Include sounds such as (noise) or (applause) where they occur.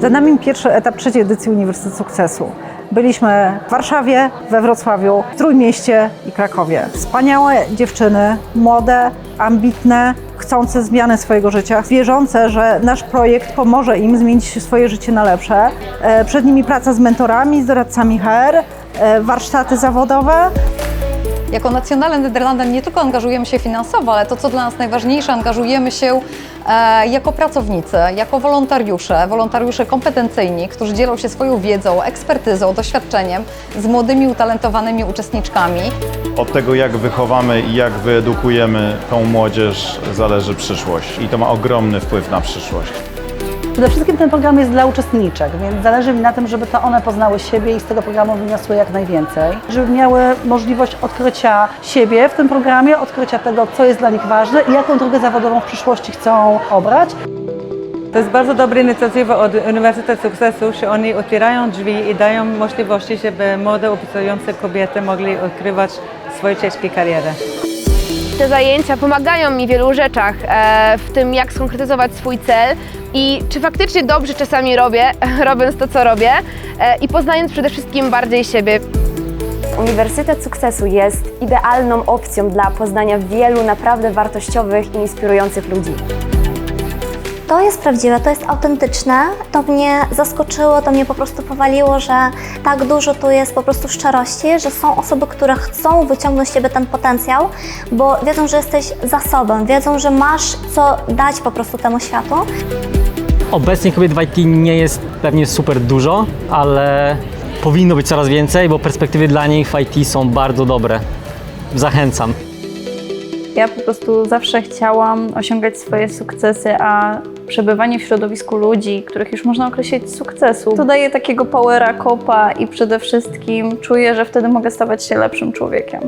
Za nami pierwszy etap trzeciej edycji Uniwersytetu Sukcesu. Byliśmy w Warszawie, we Wrocławiu, w Trójmieście i Krakowie. Wspaniałe dziewczyny, młode, ambitne, chcące zmiany swojego życia, wierzące, że nasz projekt pomoże im zmienić swoje życie na lepsze. E, Przed nimi praca z mentorami, z doradcami HR, e, warsztaty zawodowe. Jako Nacjonale Nederlanden nie tylko angażujemy się finansowo, ale to, co dla nas najważniejsze, angażujemy się e, jako pracownicy, jako wolontariusze, wolontariusze kompetencyjni, którzy dzielą się swoją wiedzą, ekspertyzą, doświadczeniem z młodymi, utalentowanymi uczestniczkami. Od tego, jak wychowamy i jak wyedukujemy tą młodzież, zależy przyszłość. I to ma ogromny wpływ na przyszłość. Przede wszystkim ten program jest dla uczestniczek, więc zależy mi na tym, żeby to one poznały siebie i z tego programu wyniosły jak najwięcej. Żeby miały możliwość odkrycia siebie w tym programie, odkrycia tego, co jest dla nich ważne i jaką drogę zawodową w przyszłości chcą obrać. To jest bardzo dobra inicjatywa od Uniwersytetu Sukcesu, że oni otwierają drzwi i dają możliwości, żeby młode, obiecujące kobiety mogli odkrywać swoje ścieżki kariery. Te zajęcia pomagają mi w wielu rzeczach, e, w tym jak skonkretyzować swój cel i czy faktycznie dobrze czasami robię, (laughs) robiąc to, co robię e, i poznając przede wszystkim bardziej siebie. Uniwersytet Sukcesu jest idealną opcją dla poznania wielu naprawdę wartościowych i inspirujących ludzi. To jest prawdziwe, to jest autentyczne. To mnie zaskoczyło, to mnie po prostu powaliło, że tak dużo tu jest po prostu szczerości, że są osoby, które chcą wyciągnąć z siebie ten potencjał, bo wiedzą, że jesteś zasobem, wiedzą, że masz co dać po prostu temu światu. Obecnie kobiet w IT nie jest pewnie super dużo, ale powinno być coraz więcej, bo perspektywy dla nich w IT są bardzo dobre. Zachęcam. Ja po prostu zawsze chciałam osiągać swoje sukcesy, a przebywanie w środowisku ludzi, których już można określić sukcesu, to daje takiego powera kopa i przede wszystkim czuję, że wtedy mogę stawać się lepszym człowiekiem.